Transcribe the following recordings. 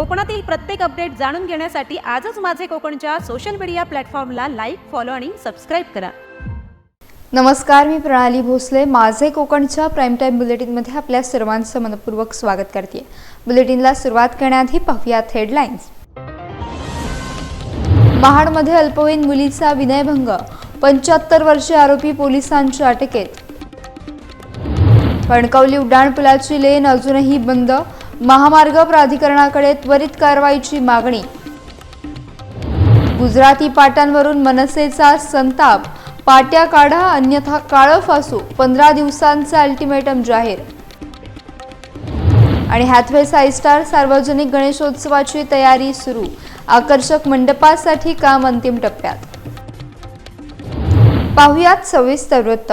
कोकणातील प्रत्येक अपडेट जाणून घेण्यासाठी आजच माझे कोकणच्या सोशल मीडिया प्लॅटफॉर्मला लाईक फॉलो आणि सबस्क्राईब करा. नमस्कार मी प्रणाली भोसले. माझे कोकणच्या प्राईम टाईम बुलेटिनमध्ये आपल्या सर्वांचं मनपूर्वक स्वागत करते बुलेटिनला सुरुवात करण्याआधी पाहूयात हेडलाईन्स महाडमध्ये अल्पवयीन मुलीचा विनयभंग पंच्याहत्तर वर्षीय आरोपी पोलिसांच्या अटकेत. कणकवली उड्डाणपुलाची लेन अजूनही बंद महामार्ग प्राधिकरणाकडे त्वरित कारवाईची मागणी. गुजराती पाट्यांवरून मनसेचा संताप. पाट्या काढा अन्यथा काळं फासू. पंधरा दिवसांचा अल्टिमेटम जाहीर. आणि हॅथवे साईस्टार सार्वजनिक गणेशोत्सवाची तयारी सुरू. आकर्षक मंडपासाठी काम अंतिम टप्प्यात. पाहुयात सविस्तर वृत्त.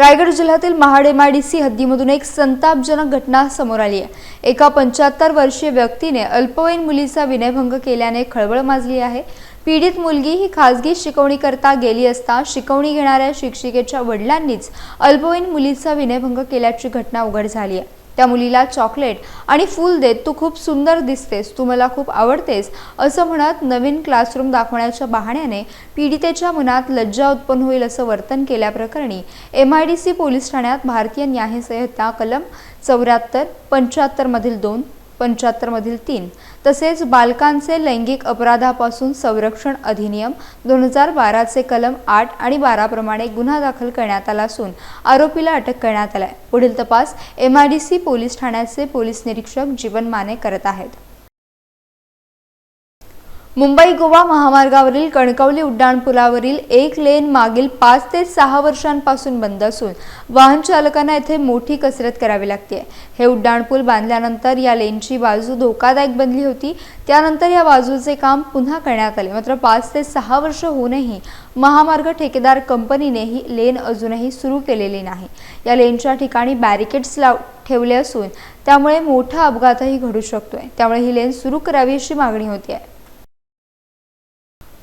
रायगड जिल्ह्यातील महाड एमआयडीसी हद्दीमधून एक संतापजनक घटना समोर आली आहे. एका पंच्याहत्तर वर्षीय व्यक्तीने अल्पवयीन मुलीचा विनयभंग केल्याने खळबळ माजली आहे. पीडित मुलगी ही खासगी शिकवणी करता गेली असता शिकवणी घेणाऱ्या शिक्षिकेच्या वडिलांनीच अल्पवयीन मुलीचा विनयभंग केल्याची घटना उघड झाली आहे. त्या मुलीला चॉकलेट आणि फूल देत तू खूप सुंदर दिसतेस तू मला खूप आवडतेस असं म्हणत नवीन क्लासरूम दाखवण्याच्या बहाण्याने पीडितेच्या मनात लज्जा उत्पन्न होईल असं वर्तन केल्याप्रकरणी M I D C police ठाण्यात भारतीय न्याय संहिता कलम चौऱ्याहत्तर पंच्याहत्तरमधील दोन पंच्याहत्तरमधील तीन तसेच बालकांचे लैंगिक अपराधापासून संरक्षण अधिनियम दोन हजार बाराचे कलम आठ आणि बाराप्रमाणे गुन्हा दाखल करण्यात आला असून आरोपीला अटक करण्यात आलाय पुढील तपास M I D C police ठाण्याचे पोलीस निरीक्षक जीवन माने करत आहेत. मुंबई गोवा महामार्गावरील कणकवली उड्डाणपुलावरील एक लेन मागील पाच ते सहा वर्षांपासून बंद असून वाहन चालकांना येथे मोठी कसरत करावी लागते. हे उड्डाणपूल बांधल्यानंतर या लेनची बाजू धोकादायक बनली होती. त्यानंतर या बाजूचे काम पुन्हा करण्यात आले. मात्र पाच ते सहा वर्ष होऊनही महामार्ग ठेकेदार कंपनीने ही लेन अजूनही सुरू केलेली नाही. या लेनच्या ठिकाणी बॅरिकेड्स लाव ठेवले असून त्यामुळे मोठा अपघातही घडू शकतोय. त्यामुळे ही लेन सुरू करावी अशी मागणी होती आहे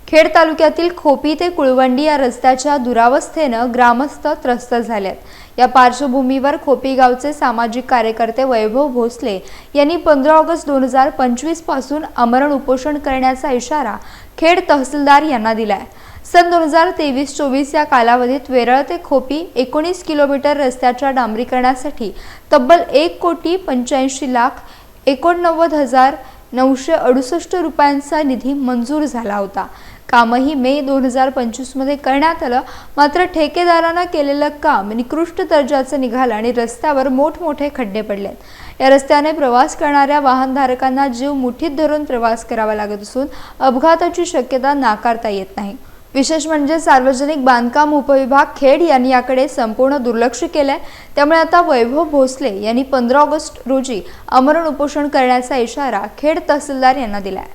खेड तालुक्यातील खोपी ते कुळवंडी या रस्त्याच्या दुरावस्थेनं ग्रामस्थ त्रस्त झालेत. या पार्श्वभूमीवर खोपी गावचे सामाजिक कार्यकर्ते वैभव भोसले यांनी पंधरा ऑगस्ट दोन हजार पंचवीसपासून आमरण उपोषण करण्याचा इशारा खेड तहसीलदार यांना दिलाय. सन दोन हजार तेवीस चोवीस या कालावधीत वेरळ ते खोपी एकोणीस किलोमीटर रस्त्याच्या डांबरीकरणासाठी तब्बल एक कोटी पंच्याऐंशी लाख एकोणनव्वद हजार नऊशे अडुसष्ट रुपयांचा निधी मंजूर झाला होता. कामही मे दोन हजार पंचवीसमध्ये करण्यात आलं. मात्र ठेकेदारानं केलेलं काम निकृष्ट दर्जाचं निघालं आणि रस्त्यावर मोठमोठे खड्डे पडलेत या रस्त्याने प्रवास करणाऱ्या वाहनधारकांना जीव मुठीत धरून प्रवास करावा लागत असून अपघाताची शक्यता नाकारता येत नाही. विशेष म्हणजे सार्वजनिक बांधकाम उपविभाग खेड यांनी याकडे संपूर्ण दुर्लक्ष केलं आहे त्यामुळे आता वैभव भोसले यांनी पंधरा ऑगस्ट रोजी आमरण उपोषण करण्याचा इशारा खेड तहसीलदार यांना दिलाय.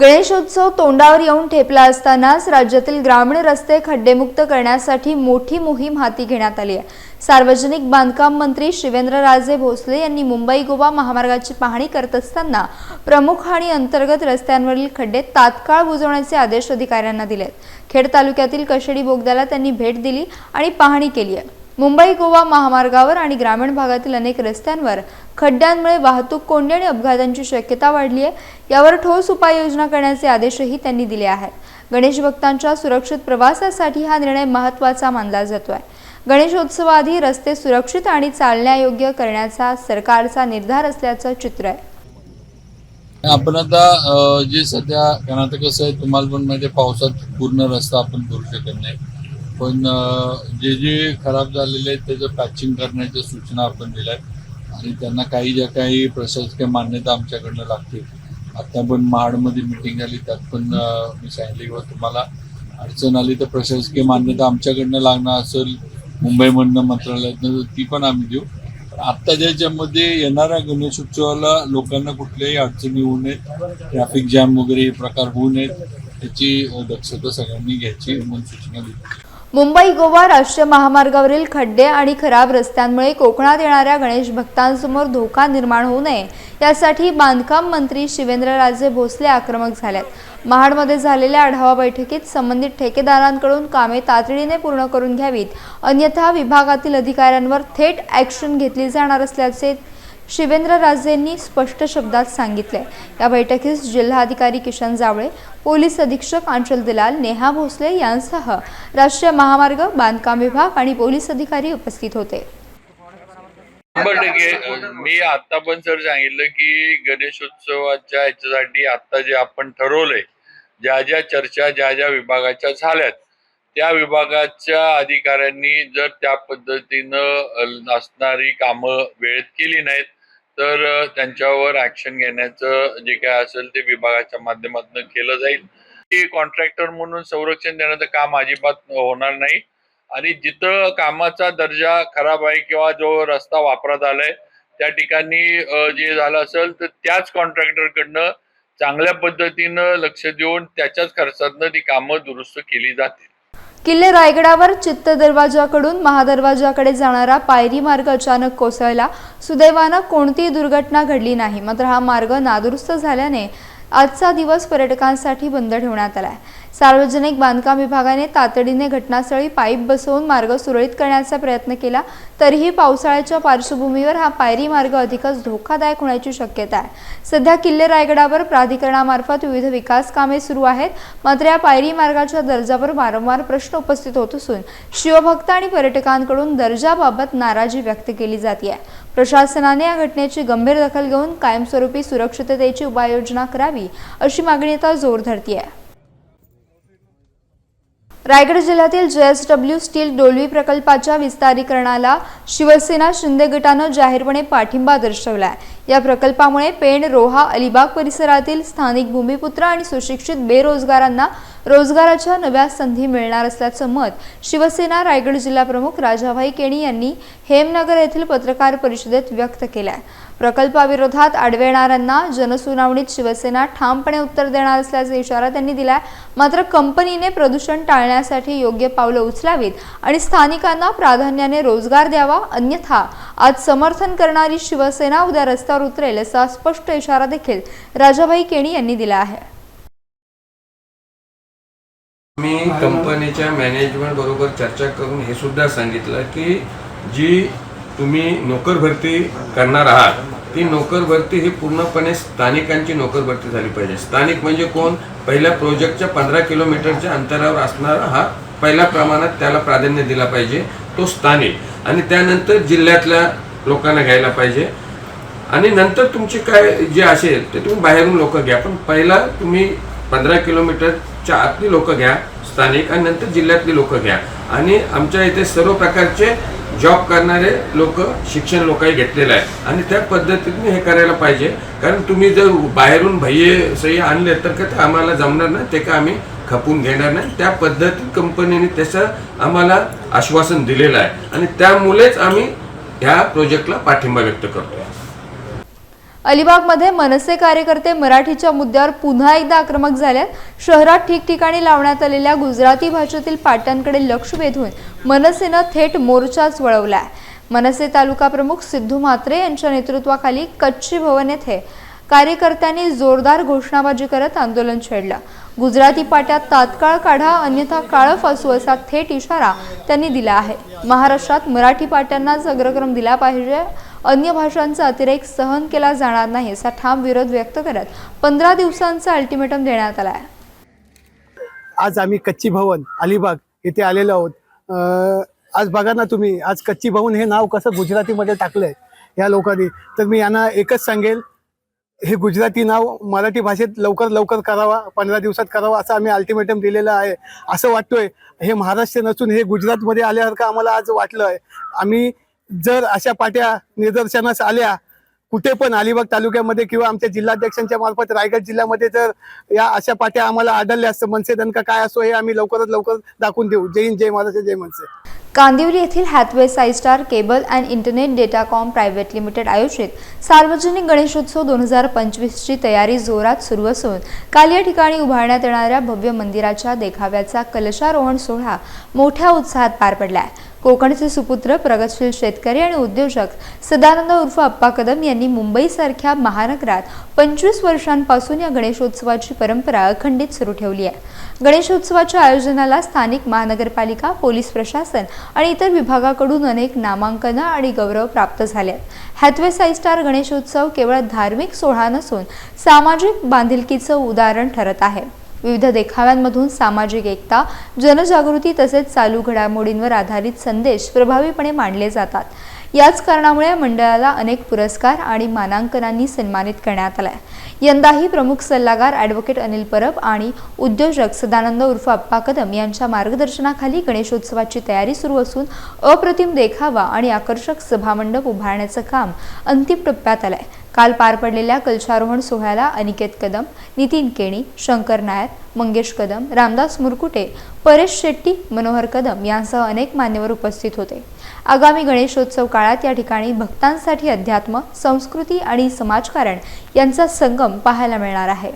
गणेशोत्सव तोंडावर येऊन ठेपला असतानाच राज्यातील ग्रामीण रस्ते खड्डेमुक्त करण्यासाठी मोठी मोहीम हाती घेण्यात आली आहे. सार्वजनिक बांधकाम मंत्री शिवेंद्रराजे भोसले यांनी मुंबई गोवा महामार्गाची पाहणी करत असताना प्रमुख आणि अंतर्गत रस्त्यांवरील खड्डे तात्काळ बुजवण्याचे आदेश अधिकाऱ्यांना दिलेत. खेड तालुक्यातील कशेडी बोगद्याला त्यांनी भेट दिली आणि पाहणी केली आहे. मुंबई गोवा महामार्गावर आणि ग्रामीण भागातील अनेक रस्त्यांवर खड्ड्यांमुळे वाहतूक कोंडी आणि अपघातांची शक्यता वाढली आहे. यावर ठोस उपाययोजना करण्याचे आदेशही त्यांनी दिले आहेत. गणेश भक्तांच्या सुरक्षित प्रवासासाठी हा निर्णय महत्त्वाचा मानला जातोय. गणेशोत्सवाआधी रस्ते सुरक्षित आणि चालण्यायोग्य करण्याचा सरकारचा निर्धार असल्याचं चित्र आहे. आपण आता जे सध्या कारण आता कसं आहे तुम्हाला पण माहिती पावसात पूर्ण रस्ता आपण करू शकत नाही. पण जे जे खराब झालेले आहेत त्याचं पॅचिंग करण्याच्या सूचना आपण दिल्या आहेत आणि त्यांना काही ज्या काही प्रशासकीय मान्यता आमच्याकडनं लागते आता पण महाडमध्ये मिटिंग झाली त्यात पण मी सांगितले किंवा तुम्हाला अडचण आली तर प्रशासकीय मान्यता आमच्याकडनं लागणार असेल मुंबईमधनं मंत्रालयातनं तर ती पण आम्ही देऊ. पण आत्ता ज्याच्यामध्ये येणाऱ्या गणेशोत्सवाला लोकांना कुठल्याही अडचणी होऊ नयेत ट्रॅफिक जॅम वगैरे हे प्रकार होऊ नयेत याची दक्षता सगळ्यांनी घ्यायची म्हणून सूचना दिली. मुंबई गोवा राष्ट्रीय महामार्गावरील खड्डे आणि खराब रस्त्यांमुळे कोकणात येणाऱ्या गणेश भक्तांसमोर धोका निर्माण होऊ नये यासाठी बांधकाम मंत्री शिवेंद्रराजे भोसले आक्रमक झाल्यात. महाडमध्ये झालेल्या आढावा बैठकीत संबंधित ठेकेदारांकडून कामे तातडीने पूर्ण करून घ्यावीत अन्यथा विभागातील अधिकाऱ्यांवर थेट ॲक्शन घेतली जाणार असल्याचे शिवेंद्र राजेंनी स्पष्ट शब्दात सांगितले या बैठकीस जिल्हाधिकारी किशन जावळे पोलीस अधीक्षक अंचल दलाल नेहा भोसले यांसह राष्ट्रीय महामार्ग बांधकाम विभाग आणि पोलीस अधिकारी उपस्थित होते. शंभर टक्के मी आता पण सर सांगितलं की गणेशोत्सवाच्या ह्याच्यासाठी आता जे आपण ठरवलंय ज्या ज्या चर्चा ज्या ज्या विभागाच्या झाल्यात त्या विभागाच्या अधिकाऱ्यांनी जर त्या पद्धतीनं असणारी कामं वेळेत केली नाहीत तर त्यांच्यावर ऍक्शन घेण्याचं जे काय असेल ते विभागाच्या माध्यमातून केलं जाईल. की कॉन्ट्रॅक्टर म्हणून संरक्षण देण्याचं काम अजिबात होणार नाही. आणि जिथं कामाचा दर्जा खराब आहे किंवा जो रस्ता वापरात आलाय त्या ठिकाणी जे झालं असेल तर त्याच कॉन्ट्रॅक्टरकडनं चांगल्या पद्धतीनं लक्ष देऊन त्याच्याच खर्चातनं ती कामं दुरुस्त केली जातील. किल्ले रायगडावर चित्त दरवाजाकडून महादरवाजाकडे जाणारा पायरी मार्ग अचानक कोसळला. सुदैवानं कोणतीही दुर्घटना घडली नाही. मात्र हा मार्ग नादुरुस्त झाल्याने आजचा दिवस पर्यटकांसाठी बंद ठेवण्यात आला आहे सार्वजनिक बांधकाम विभागाने तातडीने घटनास्थळी पाईप बसवून मार्ग सुरळीत करण्याचा प्रयत्न केला तरीही पावसाळ्याच्या पार्श्वभूमीवर हा पायरी मार्ग अधिकच धोकादायक होण्याची शक्यता आहे. सध्या किल्ले रायगडावर प्राधिकरणामार्फत विविध विकास कामे सुरू आहेत मात्र या पायरी मार्गाच्या दर्जावर वारंवार प्रश्न उपस्थित होत असून शिवभक्त आणि पर्यटकांकडून दर्जाबाबत नाराजी व्यक्त केली जाते प्रशासनाने या घटनेची गंभीर दखल घेऊन कायमस्वरूपी सुरक्षिततेची उपाययोजना करावी अशी मागणी आता जोर धरतीये. रायगड जिल्ह्यातील जे एस डब्ल्यू स्टील डोलवी प्रकल्पाच्या विस्तारीकरणाला शिवसेना शिंदे गटानं जाहीरपणे पाठिंबा दर्शवलाय. या प्रकल्पामुळे पेण रोहा अलिबाग परिसरातील स्थानिक भूमिपुत्र आणि सुशिक्षित बेरोजगारांना रोजगाराच्या नव्या संधी मिळणार असल्याचं मत शिवसेना रायगड जिल्हा प्रमुख राजाभाई केणी यांनी हेमनगर येथील पत्रकार परिषदेत व्यक्त केलाय. प्रकल्पाविरोधात अडवणाऱ्यांना जनसुनावणीत शिवसेना ठामपणे उत्तर देणार असल्याचा इशारा त्यांनी दिलाय. मात्र कंपनीने प्रदूषण टाळण्यासाठी योग्य पावलं उचलावीत आणि स्थानिकांना प्राधान्याने रोजगार द्यावा अन्यथा आज समर्थन करणारी शिवसेना उद्या रस्त्यावर उतरेल असा स्पष्ट इशारा देखील राजाभाई केणी यांनी दिला आहे. मी कंपनीच्या मॅनेजमेंट बरोबर चर्चा करून हे सुद्धा सांगितलं की जी तुम्ही नोकर भरती करणार आहात ती नोकर भरती ही पूर्णपणे स्थानिकांची नोकर भरती झाली पाहिजे. स्थानिक म्हणजे कोण? पहिल्या प्रोजेक्टच्या पंधरा किलोमीटरच्या अंतरावर असणारा हा पहिल्या प्रमाणात त्याला प्राधान्य दिला पाहिजे तो स्थानिक. आणि त्यानंतर जिल्ह्यातल्या लोकांना घ्यायला पाहिजे. आणि नंतर तुमचे काय जे असेल ते तुम्ही बाहेरून लोक घ्या. पण पहिला तुम्ही पंधरा किलोमीटरच्या आतली लोक घ्या स्थानिक आणि नंतर जिल्ह्यातली लोक घ्या. आणि आमच्या इथे सर्व प्रकारचे जॉब करणारे लोक शिक्षण लोकही घेतलेलं आहे. आणि त्या पद्धतीने हे करायला पाहिजे. कारण तुम्ही जर बाहेरून भय्ये सही आणले तर का ते आम्हाला जमणार नाही ते का आम्ही खपून घेणार नाही. त्या पद्धतीत कंपनीने त्याचं आम्हाला आश्वासन दिलेलं आहे. आणि त्यामुळेच आम्ही ह्या प्रोजेक्टला पाठिंबा व्यक्त करतो अलिबागमध्ये मनसे कार्यकर्ते मराठीच्या मुद्द्यावर पुन्हा एकदा आक्रमक झाल्यात शहरात ठिकठिकाणी लावण्यात आलेल्या गुजराती भाषेतील पाट्यांकडे लक्ष वेधून मनसेनं थेट मोर्चाच वळवलाय मनसे तालुका प्रमुख सिद्धू म्हात्रे यांच्या नेतृत्वाखाली कच्ची भवन येथे कार्यकर्त्यांनी जोरदार घोषणाबाजी करत आंदोलन छेडलं. गुजराती पाट्यात तात्काळ काढा अन्यथा काळ फासू असा थेट इशारा त्यांनी दिला आहे. महाराष्ट्रात मराठी पाट्यांनाच अग्रक्रम दिला पाहिजे अन्य भाषांचा अतिरेक सहन केला जाणार नाही असा ठाम विरोध व्यक्त करत पंधरा दिवसांचा अल्टिमेटम देण्यात आला आहे आज आम्ही कच्ची भवन अलिबाग येथे आलेलो आहोत. आज बघा ना तुम्ही आज कच्ची भवन हे नाव कसं गुजरातीमध्ये टाकलंय या लोकांनी. तर मी यांना एकच सांगेल हे गुजराती नाव मराठी भाषेत लवकर लवकर करावा पंधरा दिवसात करावा असं आम्ही अल्टिमेटम दिलेलं आहे. असं वाटतोय हे महाराष्ट्र नसून हे गुजरातमध्ये आल्यासारखं आम्हाला आज वाटलं आहे आम्ही जर अशा पाट्या निदर्शनास आल्या कुठे पण अलिबाग तालुक्यामध्ये किंवा आमच्या जिल्हाध्यक्षांच्या मार्फत रायगड जिल्ह्यामध्ये जर या अशा पाट्या आम्हाला आढळल्या असतं मनसे दणका काय असो हे आम्ही लवकरात लवकर दाखवून देऊ. जय हिंद जय महाराष्ट्र जय मनसे. कांदिवली येथील Hathway Saistar cable and internet Datacom private limited आयोजित सार्वजनिक गणेशोत्सव दोन हजार पंचवीसची तयारी जोरात सुरू असून काल या ठिकाणी उभारण्यात येणाऱ्या भव्य मंदिराच्या देखाव्याचा कलशारोहण सोहळा मोठ्या उत्साहात पार पडला आहे कोकणचे सुपुत्र प्रगतशील शेतकरी आणि उद्योजक सदानंद उर्फ अप्पा कदम यांनी मुंबईसारख्या महानगरात पंचवीस वर्षांपासून या गणेशोत्सवाची परंपरा अखंडित सुरू ठेवली आहे. गणेशोत्सवाच्या आयोजनाला स्थानिक महानगरपालिका पोलीस प्रशासन आणि इतर विभागाकडून अनेक नामांकनं आणि गौरव प्राप्त झाले आहेत. हॅथवे साईस्टार गणेशोत्सव केवळ धार्मिक सोहळा नसून सामाजिक बांधिलकीचं उदाहरण ठरत आहे. विविध देखाव्यांमधून सामाजिक एकता जनजागृती तसेच चालू घडामोडींवर आधारित संदेश प्रभावीपणे मांडले जातात. याच कारणामुळे मंडळाला अनेक पुरस्कार आणि मानांकनांनी सन्मानित करण्यात आलाय. यंदाही प्रमुख सल्लागार ॲडव्होकेट अनिल परब आणि उद्योजक सदानंद उर्फ अप्पा कदम यांच्या मार्गदर्शनाखाली गणेशोत्सवाची तयारी सुरू असून अप्रतिम देखावा आणि आकर्षक सभामंडप उभारण्याचं काम अंतिम टप्प्यात आलंय. काल पार पडलेल्या कलशारोहण सोहळ्याला अनिकेत कदम नितीन केणी शंकर नायर मंगेश कदम रामदास मुरकुटे परेश शेट्टी मनोहर कदम यांसह अनेक मान्यवर उपस्थित होते. आगामी गणेशोत्सव काळात या ठिकाणी भक्तांसाठी अध्यात्म संस्कृती आणि समाजकारण यांचा संगम पाहायला मिळणार आहे.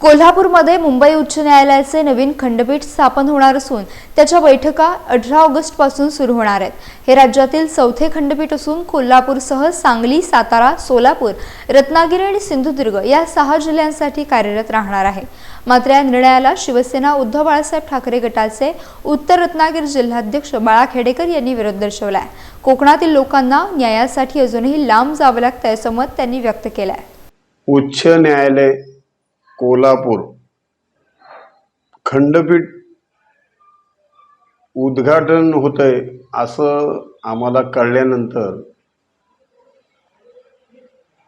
कोल्हापूरमध्ये मुंबई उच्च न्यायालयाचे नवीन खंडपीठ स्थापन होणार असून त्याच्या बैठका अठरा ऑगस्टपासून सुरू होणार आहेत. हे राज्यातील चौथे खंडपीठ असून कोल्हापूरसह सांगली सातारा सोलापूर रत्नागिरी आणि सिंधुदुर्ग या सहा जिल्ह्यांसाठी कार्यरत राहणार आहे. मात्र या निर्णयाला शिवसेना उद्धव बाळासाहेब ठाकरे गटाचे उत्तर रत्नागिरी जिल्हाध्यक्ष बाळा खेडेकर यांनी विरोध दर्शवलाय. कोकणातील लोकांना न्यायासाठी अजूनही लांब जावं लागतं असं मत त्यांनी व्यक्त केलंय. उच्च न्यायालय कोल्हापूर. खंडपीठ उद्घाटन होतंय असं आम्हाला कळल्यानंतर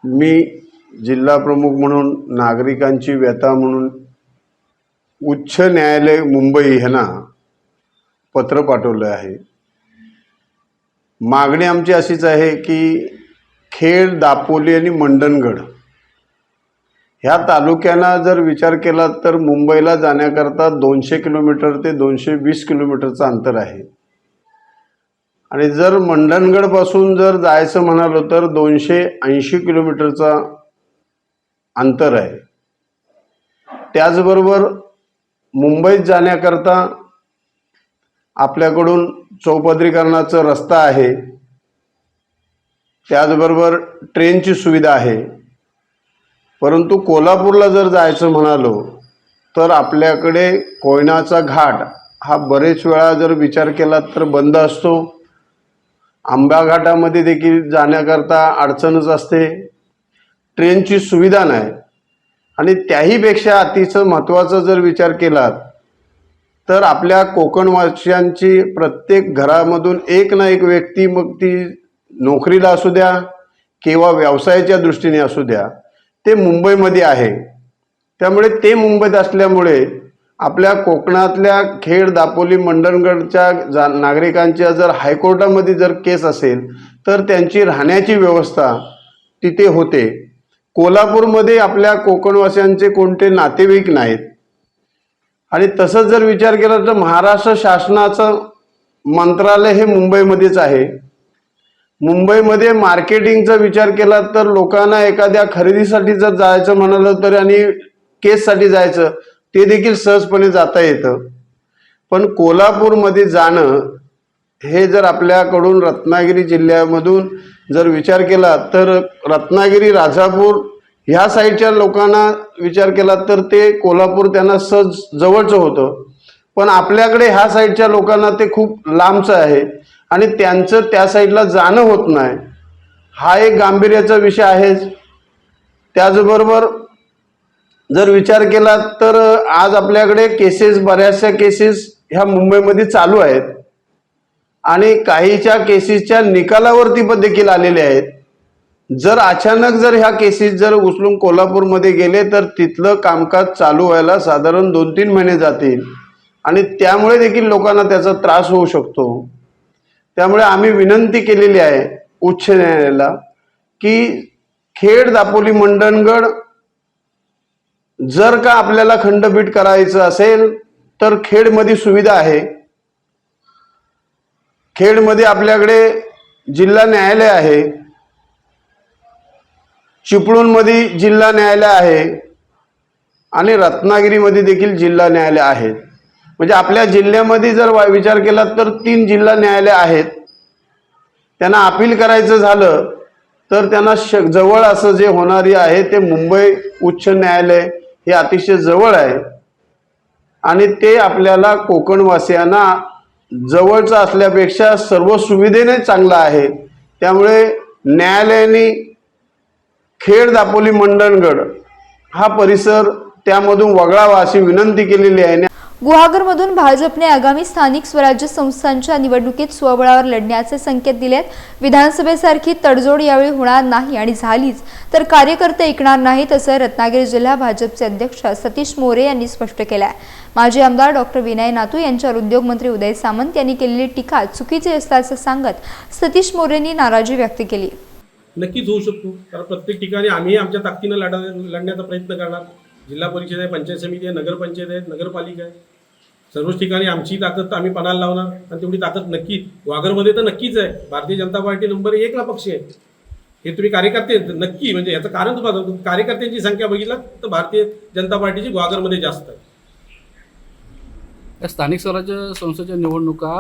मी जिल्हा प्रमुख म्हणून नागरिकांची व्यथा म्हणून उच्च न्यायालय मुंबई ह्यांना पत्र पाठवलं आहे. मागणी आमची अशीच आहे की खेड दापोली आणि मंडणगड ह्या तालुक्यांना जर विचार केला तर मुंबईला जाण्याकरता दोनशे किलोमीटर ते दोनशे वीस किलोमीटरचं अंतर आहे. आणि जर मंडणगडपासून जर जायचं म्हणालो तर दोनशे ऐंशी किलोमीटरचा अंतर आहे. त्याचबरोबर मुंबईत जाण्याकरता आपल्याकडून चौपदरीकरणाचा रस्ता आहे. त्याचबरोबर ट्रेनची सुविधा आहे. परंतु कोल्हापूरला जर जायचं म्हणालो तर आपल्याकडे कोयनाचा घाट हा बरेच वेळा जर विचार केला तर बंद असतो. आंबा घाटामध्ये देखील जाण्याकरता अडचणच असते. ट्रेनची सुविधा नाही. आणि त्याहीपेक्षा अतिशय महत्त्वाचा जर विचार केला तर आपल्या कोकणवासियांची प्रत्येक घरामधून एक ना एक व्यक्ती मग ती नोकरीला असू द्या किंवा व्यवसायाच्या दृष्टीने असू द्या ते मुंबईमध्ये आहे. त्यामुळे ते मुंबईत असल्यामुळे आपल्या कोकणातल्या खेड दापोली मंडणगडच्या जा नागरिकांच्या जर हायकोर्टामध्ये जर केस असेल तर त्यांची राहण्याची व्यवस्था तिथे होते. कोल्हापूरमध्ये आपल्या कोकणवासियांचे कोणते नातेवाईक नाहीत. आणि तसंच जर विचार केला तर महाराष्ट्र शासनाचं मंत्रालय हे मुंबईमध्येच आहे. मुंबईमध्ये मार्केटिंगचा विचार केला तर लोकांना एखाद्या खरेदीसाठी जर जायचं म्हणालं तर आणि केससाठी जायचं ते देखील सहजपणे जाता येतं. पण कोल्हापूरमध्ये जाणं हे जर आपल्याकडून रत्नागिरी जिल्ह्यामधून जर विचार केला तर रत्नागिरी राजापूर ह्या साईडच्या लोकांना विचार केला तर ते कोल्हापूर त्यांना सहज जवळचं होतं. पण आपल्याकडे ह्या साईडच्या लोकांना ते खूप लांबचं आहे. आणि त्यांचं त्या साईडला जाणं होत नाही. हा एक गांभीर्याचा विषय आहेच. त्याचबरोबर जर विचार केला तर आज आपल्याकडे केसेस बऱ्याचशा केसेस ह्या मुंबईमध्ये चालू आहेत. आणि काहीच्या केसेसच्या निकालावरती पण देखील आलेले आहेत. जर अचानक जर ह्या केसेस जर उचलून कोल्हापूरमध्ये गेले तर तिथलं कामकाज चालू व्हायला साधारण दोन तीन महिने जातील. आणि त्यामुळे देखील लोकांना त्याचा त्रास होऊ शकतो. त्यामुळे आम्ही विनंती केलेली आहे उच्च न्यायालयाला की खेड दापोली मंडणगड जर का आपल्याला खंडपीठ करायचं असेल तर खेडमध्ये सुविधा आहे. खेडमध्ये आपल्याकडे जिल्हा न्यायालय आहे. चिपळूणमध्ये जिल्हा न्यायालय आहे. आणि रत्नागिरीमध्ये देखील जिल्हा न्यायालय आहे. म्हणजे आपल्या जिल्ह्यामध्ये जर वा- विचार केला तर तीन जिल्हा न्यायालय आहेत. त्यांना अपील करायचं झालं तर त्यांना श जवळ असं जे होणारी आहे ते मुंबई उच्च न्यायालय हे अतिशय जवळ आहे. आणि ते आपल्याला कोकणवासियांना जवळचं असल्यापेक्षा सर्व सुविधेने चांगलं आहे. त्यामुळे न्यायालयाने खेड दापोली मंडणगड हा परिसर त्यामधून वगळावा अशी विनंती केलेली आहे. गुहागरमधून भाजपने आगामी स्थानिक स्वराज्य संस्थांच्या निवडणुकीत स्वबळावर लढण्याचे संकेत दिलेत. विधानसभेसारखी तडजोड यावेळी होणार नाही आणि झालीच. तर कार्यकर्ते ऐकणार नाहीत असं रत्नागिरी जिल्हा भाजपचे अध्यक्ष सतीश मोरे यांनी स्पष्ट केलं आहे माजी आमदार डॉक्टर विनय नातू यांच्यावर उद्योगमंत्री उदय सामंत यांनी केलेली टीका चुकीची असल्याचं सांगत सतीश मोरेंनी नाराजी व्यक्त केली. नक्कीच होऊ शकतो. कारण प्रत्येक ठिकाणी आम्ही आमच्या ताकदीनं लढा लढण्याचा प्रयत्न करणार. जिल्हा परिषद आहे पंचायत समिती आहे नगरपंचायत आहे नगरपालिका आहे. सर्वच ठिकाणी आमची ताकद आम्ही पणाला लावणार आणि तेवढी ताकद नक्की वाघरमध्ये तर नक्कीच आहे. भारतीय जनता पार्टी नंबर एकला पक्ष आहे. हे तुम्ही कार्यकर्ते नक्की म्हणजे याचं कारण तुम्हाला कार्यकर्त्यांची संख्या बघितलं तर भारतीय जनता पार्टीची ग्वागरमध्ये जास्त आहे. या स्थानिक स्वराज्य संस्थेच्या निवडणुका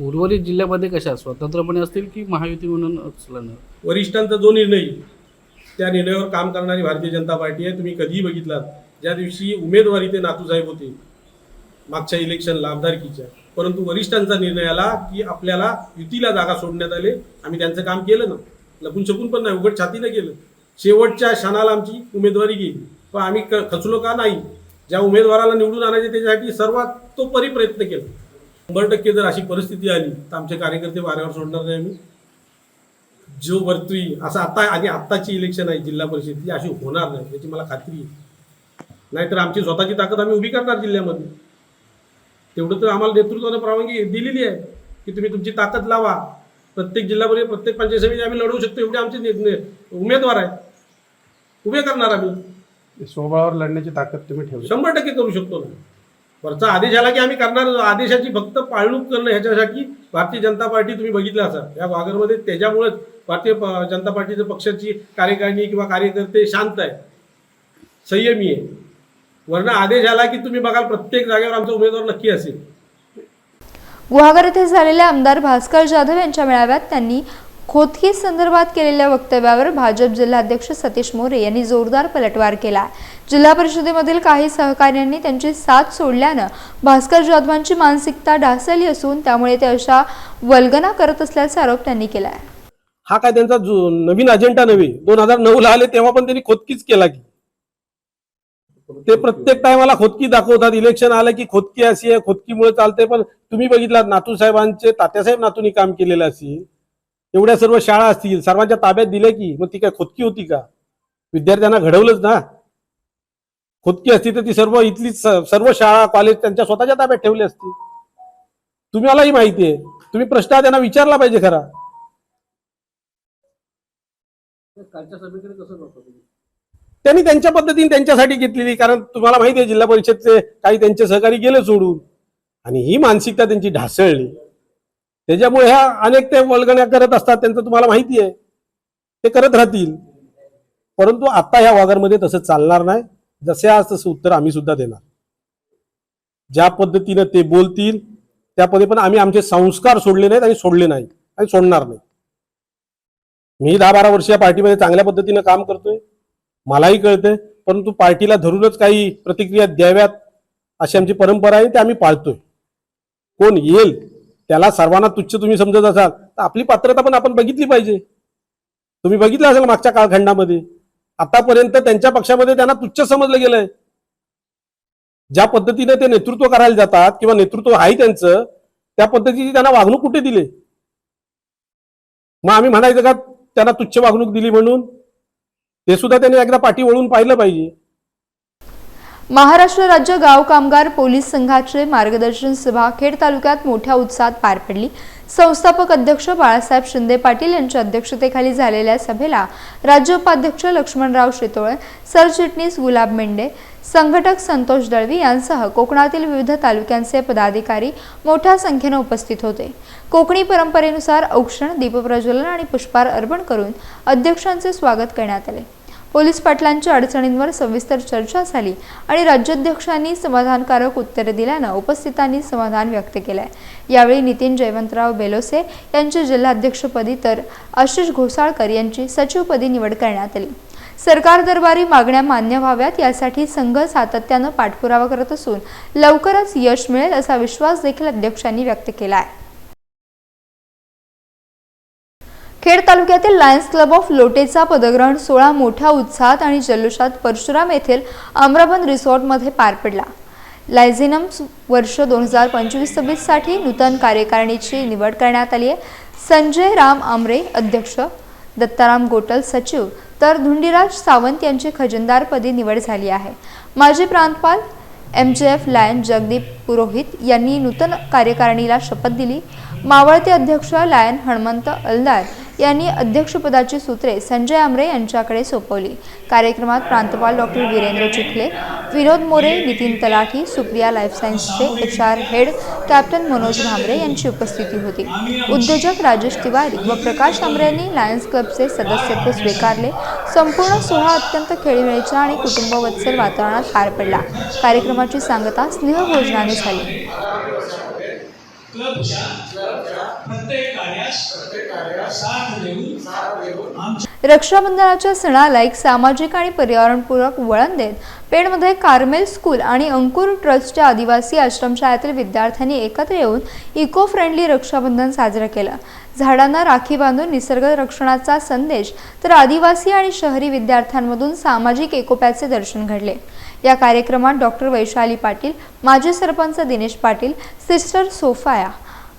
उर्वरित जिल्ह्यामध्ये कशा स्वतंत्रपणे असतील की महायुती म्हणून वरिष्ठांचा जो निर्णय त्या निर्णयावर काम करणारी भारतीय जनता पार्टी आहे. तुम्ही कधीही बघितलात ज्या दिवशी उमेदवारी ते नातूसाहेब होते मागच्या इलेक्शनला आमदारकीच्या. परंतु वरिष्ठांचा निर्णय आला की आपल्याला युतीला जागा सोडण्यात आले. आम्ही त्यांचं काम केलं ना. लपून छपून पण नाही उघड छातीनं केलं. शेवटच्या क्षणाला आमची उमेदवारी गेली. पण आम्ही क खचलो का नाही? ज्या उमेदवाराला निवडून आणायचे त्याच्यासाठी सर्वात तो परी प्रयत्न केला. शंभर टक्के जर अशी परिस्थिती आली तर आमचे कार्यकर्ते वाऱ्यावर सोडणार नाही आम्ही. जो वरती असं आता आणि आत्ताची इलेक्शन आहे जिल्हा परिषद ती अशी होणार नाही याची मला खात्री आहे. नाहीतर आमची स्वतःची ताकद आम्ही उभी करणार जिल्ह्यामध्ये. तेवढं तर आम्हाला नेतृत्वानं परवानगी दिलेली आहे की तुम्ही तुमची ताकद लावा. प्रत्येक जिल्हा परिषद प्रत्येक पंचायत समिती आम्ही लढवू शकतो एवढे आमचे उमेदवार आहेत. उभे करणार आम्ही. स्वबळावर लढण्याची ताकद तुम्ही ठेवली. शंभर टक्के करू शकतो ना. वरचा आदेश आला की आम्ही करणार आदेशाची फक्त पाळणूक करणं ह्याच्यासाठी भारतीय जनता पार्टी तुम्ही बघितलं असाल. या वागरमध्ये त्याच्यामुळेच भारतीय जनता पार्टीच्या पक्षाची कार्यकारिणी किंवा कार्यकर्ते शांत आहे संयमी आहे वरनं आदेश आला की तुम्ही बघाल प्रत्येक जागेवर आमचा उमेदवार नक्की असेल. गुहागर येथे झालेल्या आमदार भास्कर जाधव यांच्या मेळाव्यात त्यांनी खोतकी संदर्भात केलेल्या वक्तव्यावर भाजप जिल्हाध्यक्ष सतीश मोरे यांनी जोरदार पलटवार केला. जिल्हा परिषदेमधील काही सहकाऱ्यांनी त्यांची साथ सोडल्यानं भास्कर जाधवांची मानसिकता ढासळली असून त्यामुळे ते अशा वल्गना करत असल्याचा आरोप त्यांनी केला आहे हा काय त्यांचा नवीन अजेंडा नव्हे. दोन हजार नऊ ला आले तेव्हा पण त्यांनी खोदकीच केला की. ते प्रत्येक टायमाला खोदकी दाखवतात. इलेक्शन आलं की खोदकी अशी आहे खोदकीमुळे चालते पण तुम्ही बघितलात नातू साहेबांचे तात्यासाहेब नातूंनी काम केलेलं असेल एवढ्या सर्व शाळा असतील सर्वांच्या ताब्यात दिले की मग ती काय खोदकी होती का? विद्यार्थ्यांना घडवलंच ना. खोदकी असती तर ती सर्व इथली सर्व शाळा कॉलेज त्यांच्या स्वतःच्या ताब्यात ठेवली असती. तुम्हालाही माहिती आहे. तुम्ही प्रश्न त्यांना विचारला पाहिजे खरा. त्यांनी त्यांच्या पद्धतीने त्यांच्यासाठी घेतलेली कारण तुम्हाला माहिती आहे जिल्हा परिषदचे काही त्यांचे सहकारी गेले सोडून. आणि ही मानसिकता त्यांची ढासळली. त्याच्यामुळे ह्या अनेक ते वल्गण्या करत असतात त्यांचं तुम्हाला माहिती आहे. ते करत राहतील. परंतु आता ह्या वाघांमध्ये तसं चालणार नाही. जसे आज तसं उत्तर आम्ही सुद्धा देणार. ज्या पद्धतीनं ते बोलतील त्या पद्धती पण आम्ही आमचे संस्कार सोडले नाहीत आणि सोडले नाही आणि सोडणार नाही. मी दहा बारा वर्ष या पार्टीमध्ये चांगल्या पद्धतीनं काम करतोय. मलाही कळतंय. परंतु पार्टीला धरूनच काही प्रतिक्रिया द्याव्यात अशी आमची परंपरा आहे ते आम्ही पाळतोय. कोण येईल? त्याला सर्वांना तुच्छ तुम्ही समजत असाल तर आपली पात्रता पण आपण बघितली पाहिजे. तुम्ही बघितलं असेल मागच्या कालखंडामध्ये. आतापर्यंत त्यांच्या पक्षामध्ये त्यांना तुच्छ समजलं गेलंय. ज्या पद्धतीने ते नेतृत्व करायला जातात किंवा नेतृत्व आहे त्यांचं त्या पद्धतीची त्यांना वागणूक कुठे दिली? मग आम्ही म्हणायचं का त्यांना तुच्छ वागणूक दिली म्हणून? ते सुद्धा त्यांनी एकदा पाठी वळून पाहिलं पाहिजे. महाराष्ट्र राज्य गाव कामगार पोलीस संघाचे मार्गदर्शन सभा खेड तालुक्यात मोठ्या उत्साहात पार पडली. संस्थापक अध्यक्ष बाळासाहेब शिंदे पाटील यांच्या अध्यक्षतेखाली झालेल्या सभेला राज्य उपाध्यक्ष लक्ष्मणराव शितोळे सरचिटणीस गुलाब मेंढे संघटक संतोष दळवी यांसह कोकणातील विविध तालुक्यांचे पदाधिकारी मोठ्या संख्येने उपस्थित होते. कोकणी परंपरेनुसार औक्षण दीपप्रज्वलन आणि पुष्पार अर्पण करून अध्यक्षांचे स्वागत करण्यात आले. पोलीस पाटलांच्या अडचणींवर सविस्तर चर्चा झाली आणि राज्याध्यक्षांनी समाधानकारक उत्तरे दिल्यानं उपस्थितांनी समाधान व्यक्त केलंय. यावेळी नितीन जयवंतराव बेलोसे यांची जिल्हाध्यक्षपदी तर आशिष घोसाळकर यांची सचिवपदी निवड करण्यात आली. सरकार दरबारी मागण्या मान्य व्हाव्यात यासाठी संघ सातत्यानं पाठपुरावा करत असून लवकरच यश मिळेल असा विश्वास देखील अध्यक्षांनी व्यक्त केला आहे खेड तालुक्यातील लायन्स क्लब ऑफ लोटेचा पदग्रहण सोहळा मोठ्या उत्साहात आणि जल्लोषात परशुराम येथील आम्रबन रिसॉर्टमध्ये पार पडला. लायझिनम वर्ष दोन हजार पंचवीस सव्वीससाठी नूतन कार्यकारिणीची निवड करण्यात आली आहे. संजय राम आमरे अध्यक्ष दत्ताराम गोटल सचिव तर धुंडीराज सावंत यांची खजिनदारपदी निवड झाली आहे. माजी प्रांतपाल M J F lion Jagdeep Purohit यांनी नूतन कार्यकारिणीला शपथ दिली. मावळते अध्यक्ष लायन हणमंत अलदार यांनी अध्यक्षपदाची सूत्रे संजय आमरे यांच्याकडे सोपवली. कार्यक्रमात प्रांतपाल doctor Virendra Chikhale Vinod More Nitin Talathi Supriya life सायन्सचे H R head captain Manoj Bhambre यांची उपस्थिती होती. उद्योजक राजेश तिवारी व प्रकाश आमरे यांनी लायन्स क्लबचे सदस्यत्व स्वीकारले. संपूर्ण सोहळा अत्यंत खेळीमेळीच्या आणि कुटुंबवत्सल वातावरणात पार पडला. कार्यक्रमाची सांगता स्नेहभोजनाने झाली. रक्षाबंधनाच्या सणाला एक सामाजिक आणि पर्यावरणपूरक वळण देत पेणमध्ये कार्मेल स्कूल आणि अंकुर ट्रस्टच्या आदिवासी आश्रमशाळेतील विद्यार्थ्यांनी एकत्र येऊन इको फ्रेंडली रक्षाबंधन साजरं केलं. झाडांना राखी बांधून निसर्ग रक्षणाचा संदेश तर आदिवासी आणि शहरी विद्यार्थ्यांमधून सामाजिक एकोप्याचे दर्शन घडले. या कार्यक्रमात डॉक्टर वैशाली पाटील माजी सरपंच दिनेश पाटील सिस्टर सोफाया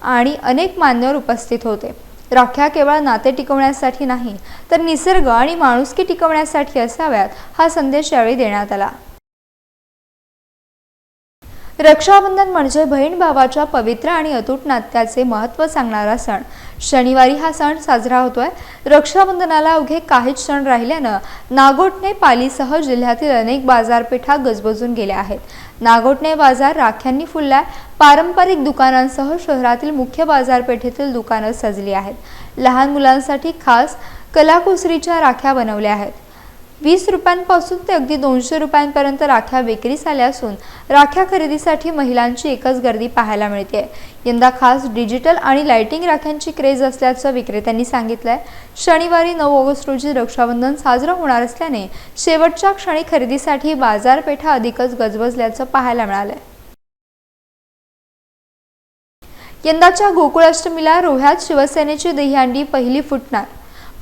आणि अनेक मान्यवर उपस्थित होते. राख्या केवळ नाते टिकवण्यासाठी नाही तर निसर्ग आणि माणुसकी टिकवण्यासाठी असाव्यात हा संदेश यावेळी देण्यात आला. रक्षाबंधन म्हणजे बहीण भावाच्या पवित्र आणि अतूट नात्याचे महत्त्व सांगणारा सण. शनिवारी हा सण साजरा होतोय. रक्षाबंधनाला अवघे काहीच क्षण राहिल्यानं नागोठणे पालीसह जिल्ह्यातील अनेक बाजारपेठा गजबजून गेल्या आहेत. नागोटणे बाजार राख्यांनी फुललाय पारंपरिक दुकानांसह शहरातील मुख्य बाजारपेठेतील दुकानं सजली आहेत. लहान मुलांसाठी खास कलाकुसरीच्या राख्या बनवल्या आहेत. वीस रुपयांपासून ते अगदी दोनशे रुपयांपर्यंत राख्या विक्रीस आल्या असून राख्या खरेदीसाठी महिलांची एकच गर्दी पाहायला मिळते. यंदा खास डिजिटल आणि लाइटिंग राख्यांची क्रेज असल्याचं विक्रेत्यांनी सांगितलंय. शनिवारी नऊ ऑगस्ट रोजी रक्षाबंधन साजरं होणार असल्याने शेवटच्या क्षणी खरेदीसाठी बाजारपेठा अधिकच गजबजल्याचं पाहायला मिळालंय. यंदाच्या गोकुळाष्टमीला रोह्यात शिवसेनेची दहीहंडी पहिली फुटणार.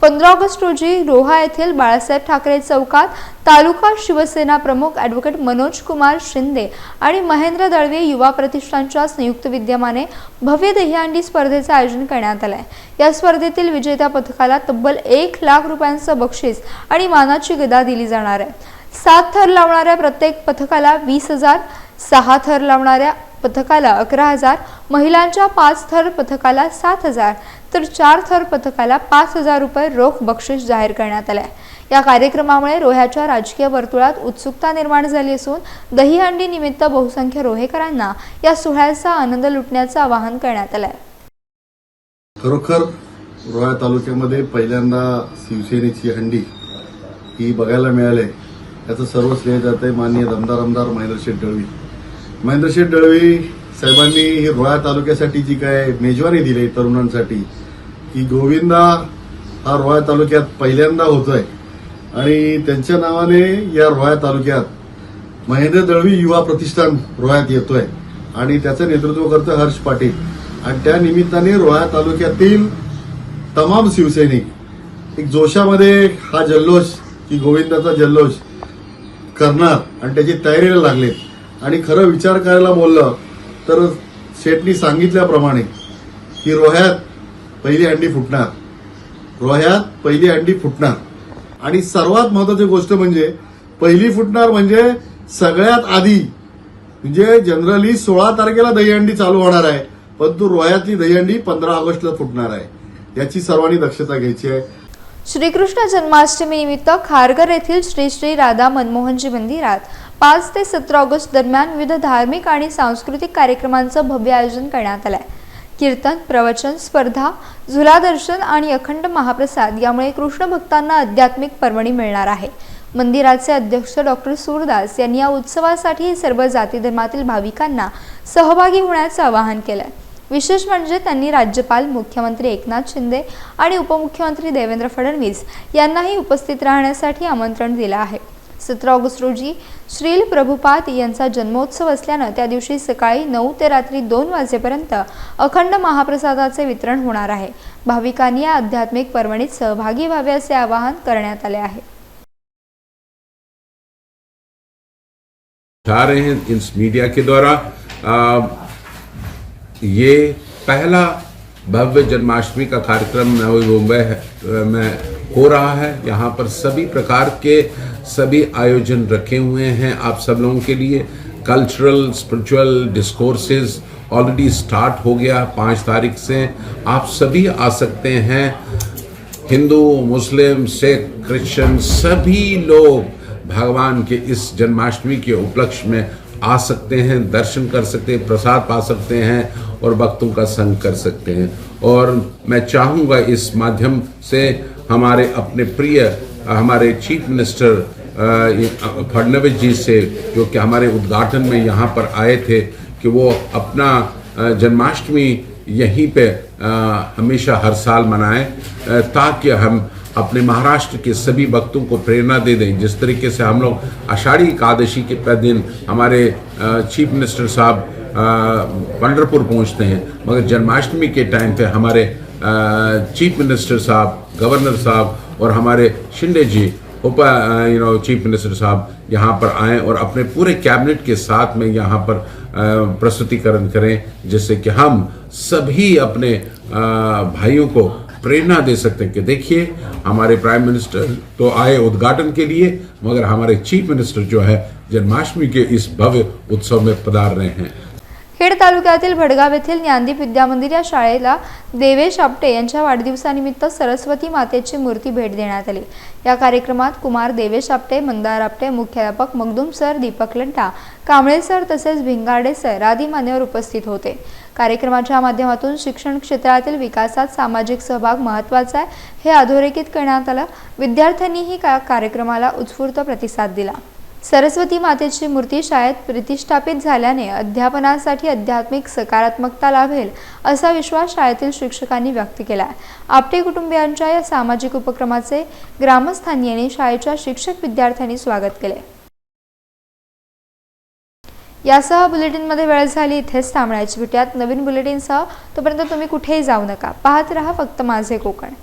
पंधरा ऑगस्ट रोजी रोहा येथील बाळासाहेब ठाकरे चौकात तालुका शिवसेना प्रमुख ॲडव्होकेट मनोज कुमार शिंदे आणि महेंद्र दळवे युवा प्रतिष्ठानच्या संयुक्त विद्यमाने भव्य दहीहंडी स्पर्धेचं आयोजन करण्यात आलं आहे या स्पर्धेतील विजेत्या पथकाला तब्बल एक लाख रुपयांचं बक्षीस आणि मानाची गदा दिली जाणार आहे. सात थर लावणाऱ्या प्रत्येक पथकाला वीस हजार सहा थर लावणाऱ्या पथकाला अकरा हजार महिलांच्या पाच थर पथकाला सात हजार तर चार थर पथकाला पाच हजार रुपये रोख बक्षीस जाहीर करण्यात आले या कार्यक्रमामुळे रोह्याच्या राजकीय वर्तुळात उत्सुकता निर्माण झाली असून दहीहंडी निमित्त बहुसंख्य रोहेकरांना या सोहळ्याचा आनंद लुटण्याचं आवाहन करण्यात आलंय. खरोखर रोहा तालुक्यामध्ये पहिल्यांदा शिवसेनेची हंडी ही बघायला मिळाले. याचं सर्व श्रेय जात आहे माननीय दमदार आमदार महेंद्रशेठ दळवी महेंद्रशेठ दळवी साहेबांनी रोहा तालुक्यासाठी जी काय मेजवानी दिली तरुणांसाठी की गोविंदा हा रोहा तालुक्यात पहिल्यांदा होतोय. आणि त्यांच्या नावाने या रोहा तालुक्यात महेंद्र दळवी युवा प्रतिष्ठान रोह्यात येतोय. आणि त्याचं नेतृत्व करतं हर्ष पाटील. आणि त्या निमित्ताने रोहा तालुक्यातील तमाम शिवसैनिक एक जोशामध्ये हा जल्लोष की गोविंदाचा जल्लोष करणार आणि त्याची तयारीला लागलेत. आणि खरं विचार करायला बोललं तर शेटनी सांगितल्याप्रमाणे की रोह्यात पहिली अंडी फुटणार. रोह्यात पहिली अंडी फुटणार. आणि सर्वात महत्वाची गोष्ट म्हणजे पहिली फुटणार म्हणजे सगळ्यात आधी म्हणजे जनरली सोळा तारखेला दहीहंडी चालू होणार आहे परंतु रोह्यातली दहीहंडी पंधरा ऑगस्टला फुटणार आहे. याची सर्वांनी दक्षता घ्यायची आहे. श्रीकृष्ण जन्माष्टमी निमित्त खारघर येथील श्री श्री राधा मनमोहनजी मंदिरात पाच ते सतरा ऑगस्ट दरम्यान विविध धार्मिक आणि सांस्कृतिक कार्यक्रमांचं भव्य आयोजन करण्यात आलंय. कीर्तन प्रवचन स्पर्धा झुलादर्शन आणि अखंड महाप्रसाद यामुळे कृष्ण भक्तांना आध्यात्मिक पर्वणी मिळणार आहे. मंदिराचे अध्यक्ष डॉक्टर सूरदास यांनी या उत्सवासाठी सर्व जाती धर्मातील भाविकांना सहभागी होण्याचं आवाहन केलंय. विशेष म्हणजे त्यांनी राज्यपाल मुख्यमंत्री एकनाथ शिंदे आणि उपमुख्यमंत्री देवेंद्र फडणवीस यांनाही उपस्थित राहण्यासाठी आमंत्रण दिलं आहे. सतरा ऑगस्ट रोजी श्रील प्रभुपाद यांचा जन्मोत्सव असल्यानं त्या दिवशी सकाळी नऊ ते रात्री दोन वाजेपर्यंत अखंड महाप्रसादाचे वितरण होणार आहे. भाविकांनी या आध्यात्मिक पर्वणीत सहभागी व्हावे असे आवाहन करण्यात आले आहे. उठा रहे हैं इस मीडिया के द्वारा. आ, ये पहला भव्य जन्माष्टमी का कार्यक्रम नवी मुंबई में हो रहा है. यहाँ पर सभी प्रकार के सभी आयोजन रखे हुए हैं आप सब लोगों के लिए। Cultural spiritual discourses already start हो गया पाँच तारीख से। आप सभी आ सकते हैं। हिंदू, मुस्लिम, सिख, क्रिश्चियन सभी लोग भगवान के इस जन्माष्टमी के उपलक्ष्य में आ सकते हैं, दर्शन कर सकते हैं, प्रसाद पा सकते हैं और भक्तों का संग कर सकते हैं। और मैं चाहूँगा इस माध्यम से हमारे अपने प्रिय, हमारे चीफ मिनिस्टर ये, फडणवीस जी से जो कि हमारे उद्घाटन में यहाँ पर आए थे कि वो अपना जन्माष्टमी यहीं पे हमेशा हर साल मनाएँ ताकि हम अपने महाराष्ट्र के सभी भक्तों को प्रेरणा दे दें। जिस तरीके से हम लोग आषाढ़ी एकादशी के दिन हमारे चीफ मिनिस्टर साहब पंडरपुर पहुँचते हैं। मगर जन्माष्टमी के टाइम पे हमारे चीफ मिनिस्टर साहब गवर्नर साहब और हमारे शिंदे जी उप यू नो चीफ मिनिस्टर साहब यहाँ पर आएँ और अपने पूरे कैबिनेट के साथ में यहाँ पर प्रस्तुतिकरण करें, जिससे कि हम सभी अपने भाइयों को प्रेरणा दे सकते हैं कि देखिए, हमारे प्राइम मिनिस्टर तो आए उद्घाटन के लिए, मगर हमारे चीफ मिनिस्टर जो है, जन्माष्टमी के इस भव्य उत्सव में पधार रहे हैं। खेड तालुक्यातील भडगाव येथील ज्ञानदीप विद्यामंदिर या शाळेला देवेश आपटे यांच्या वाढदिवसानिमित्त सरस्वती मातेची मूर्ती भेट देण्यात आली. या कार्यक्रमात कुमार देवेश आपटे मंदार आपटे मुख्याध्यापक मगदूम सर दीपक लंटा कांबळे सर तसेच भिंगाडे सर आदी मान्यवर उपस्थित होते. कार्यक्रमाच्या माध्यमातून शिक्षण क्षेत्रातील विकासात सामाजिक सहभाग महत्त्वाचा आहे हे अधोरेखित करण्यात आलं. विद्यार्थ्यांनीही का कार्यक्रमाला उत्स्फूर्त प्रतिसाद दिला. सरस्वती मातेची मूर्ती शाळेत प्रतिष्ठापित झाल्याने अध्यापनासाठी आध्यात्मिक सकारात्मकता लाभेल असा विश्वास शाळेतील शिक्षकांनी व्यक्त केला. आपटे कुटुंबियांच्या या सामाजिक उपक्रमाचे ग्रामस्थांनी आणि शाळेच्या शिक्षक विद्यार्थ्यांनी स्वागत केले. यासह बुलेटिनमध्ये वेळ झाली इथेच थांबण्याची भेटूयात. नवीन बुलेटिनसह तोपर्यंत तुम्ही कुठेही जाऊ नका. पाहत रहा फक्त माझे कोकण.